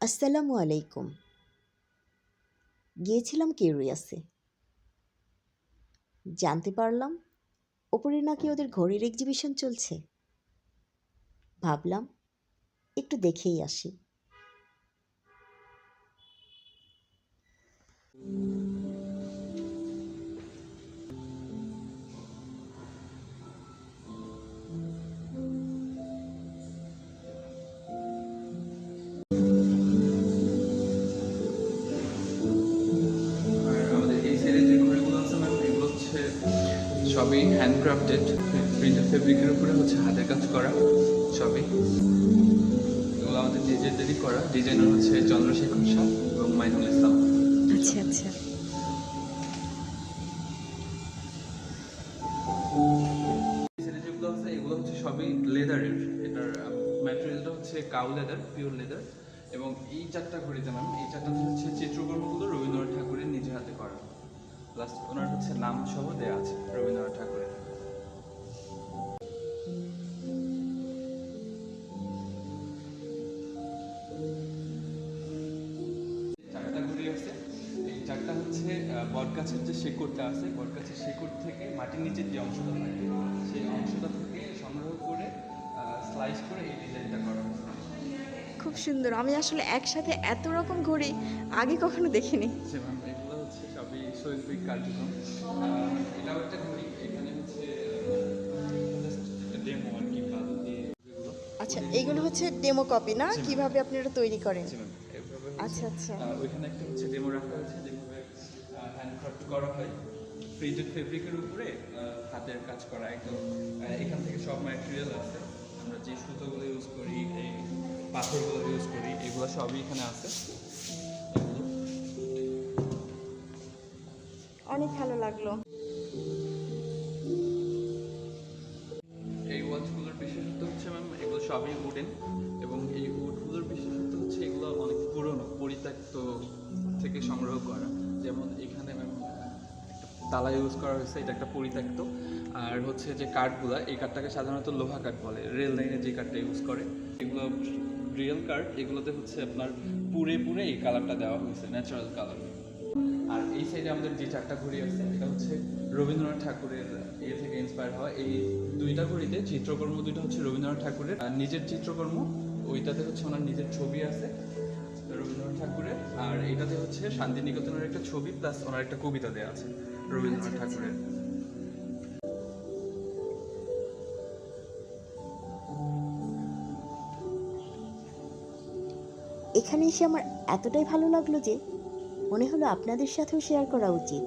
আসসালামু আলাইকুম। গিয়েছিলাম কেউরিয়াসে। জানতে পারলাম ওপরে নাকি ওদের ঘড়ির এক্সিবিশন চলছে। ভাবলাম, একটু দেখেই আসি। সবই হ্যান্ডক্রাফটেড প্রিন্টেড ফেব্রিকের উপরে হচ্ছে হাতের কাজ করা সবই। এগুলো আমাদের নিজেদেরই করা। ডিজাইনার হচ্ছে চন্দ্রশেখর শাহ এবং মাইনুল ইসলাম। আচ্ছা আচ্ছা। এই সাইডে যেগুলো আছে এগুলো হচ্ছে সবই লেদারের এটার ম্যাটেরিয়ালটা হচ্ছে কাউ লেদার পিওর লেদার এবং এই চারটা ঘড়িতে ম্যাম এই চারটাতে হচ্ছে চিত্রকর্মগুলো রবীন্দ্রনাথ ঠাকুরের নিজে হাতে করা। প্লাস ওনার হচ্ছে নাম সহ দেওয়া আছে রবীন্দ্রনাথ ঠাকুরের। চারটা ঘুড়ি আছে। এই চারটা হচ্ছে বটগাছের যে শেকড়টা আছে বটগাছের শেকড় থেকে মাটির নিচের যে অংশটা থাকে সেই অংশটা থেকে সংগ্রহ করে স্লাইস করে এই ডিজাইনটা করা হয়েছে। খুব সুন্দর। আমি আসলে একসাথে এত রকম ঘড়ি আগে কখনো দেখিনি। হচ্ছে সবই শৈল্পিক কার্যক্রম। এটাও একটা এখানে হচ্ছে ডেমো আর কি আচ্ছা এইগুলো হচ্ছে ডেমো কপি না? কীভাবে আপনি এটা তৈরি করেন? আচ্ছা আচ্ছা। ওইখানে একটা হচ্ছে ডেমো রাখা হয়েছে যেভাবে হ্যান্ডক্রাফট করা হয়। প্রিন্টেড ফেব্রিকের উপরে হাতের কাজ করা একদম এখান থেকে সব ম্যাটেরিয়াল আছে। আমরা যে সুতোগুলো ইউজ করি এই পাথরগুলো ইউজ করি এগুলো সবই এখানে আছে। ভালো লাগল। এই ওয়াচগুলোর বিশেষত্ব হচ্ছে ম্যাম এগুলো সবই উডেন এবং এই উডগুলোর বিশেষত্ব হচ্ছে এগুলো অনেক পুরনো, পরিত্যক্ত থেকে সংগ্রহ করা। যেমন এখানে ম্যাম তালা ইউজ করা হয়েছে, এটা একটা পরিত্যক্ত। আর হচ্ছে যে কাঠগুলো, এই কাঠটাকে সাধারণত লোহা কাঠ বলে। রেল লাইনে যে কাঠটা ইউজ করে, এগুলো রিয়েল কাঠ। এগুলোতে হচ্ছে আপনার পুরে পুরে এই কালারটা দেওয়া হয়েছে ন্যাচারাল কালার সাইডে আমাদের যে চারটা ঘড়ি আছে এটা হচ্ছে রবীন্দ্রনাথ ঠাকুরের ইয়ে থেকে ইন্সপায়ার হওয়া। এই দুইটা ঘড়িতে চিত্রকর্ম দুইটা হচ্ছে রবীন্দ্রনাথ ঠাকুরের আর নিজের চিত্রকর্ম ওইটাতে হচ্ছে ওনার নিজের ছবি আছে রবীন্দ্রনাথ ঠাকুরের। আর এটাতে হচ্ছে শান্তিনিকেতনের একটা ছবি প্লাস ওনার একটা কবিতা দেওয়া আছে রবীন্দ্রনাথ ঠাকুরের। এখানে এসে আমার এতটাই ভালো লাগল যে মনে হলো আপনাদের সাথেও শেয়ার করা উচিত।